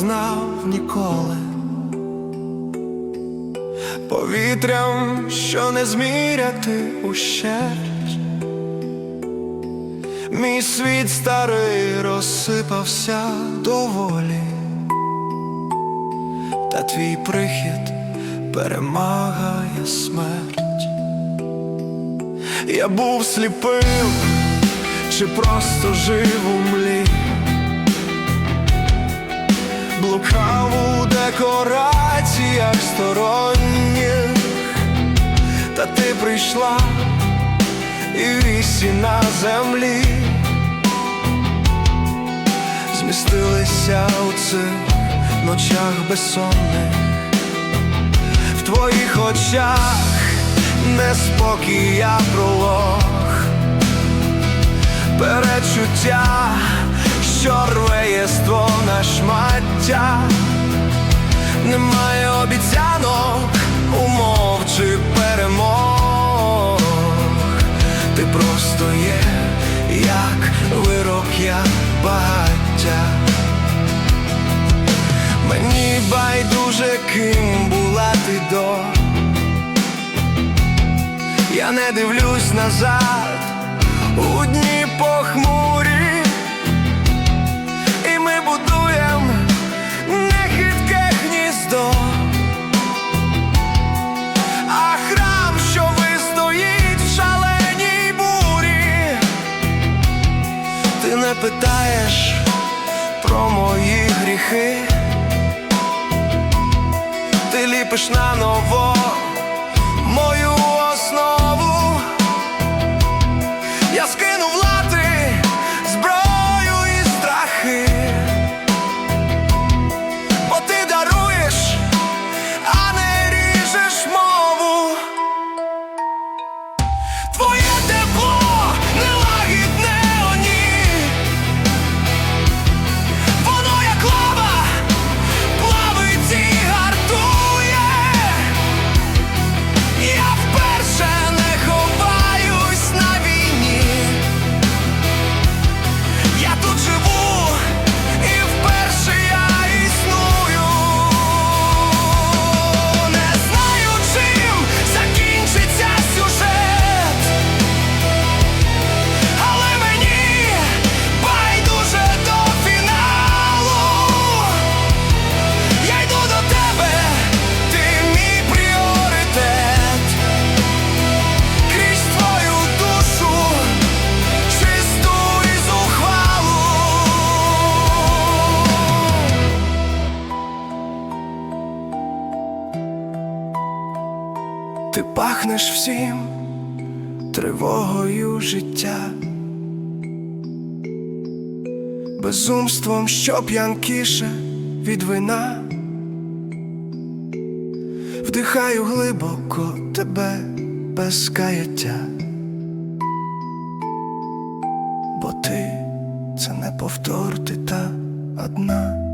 знав ніколи, повітрям, що не зміряти ущерть. Мій світ старий розсипався доволі, та твій прихід перемагає смерть. Я був сліпим, чи просто жив у млі, блукав у декораціях сторонніх, та ти прийшла і в лісі на землі. Змістилися у цих ночах безсонних, в твоїх очах неспокій я пролог, перечуття, що рве єство на шмаття, немає обіцянок, умов чи перемог. Ти просто є, як вирок, як багаття. Мені байдуже, ким була ти до. Я не дивлюсь назад у дні питаєш про мої гріхи, ти ліпиш на ново Ти пахнеш всім тривогою життя, безумством, що п'янкіше від вина. Вдихаю глибоко тебе без каяття, бо ти це не повтор, ти та одна.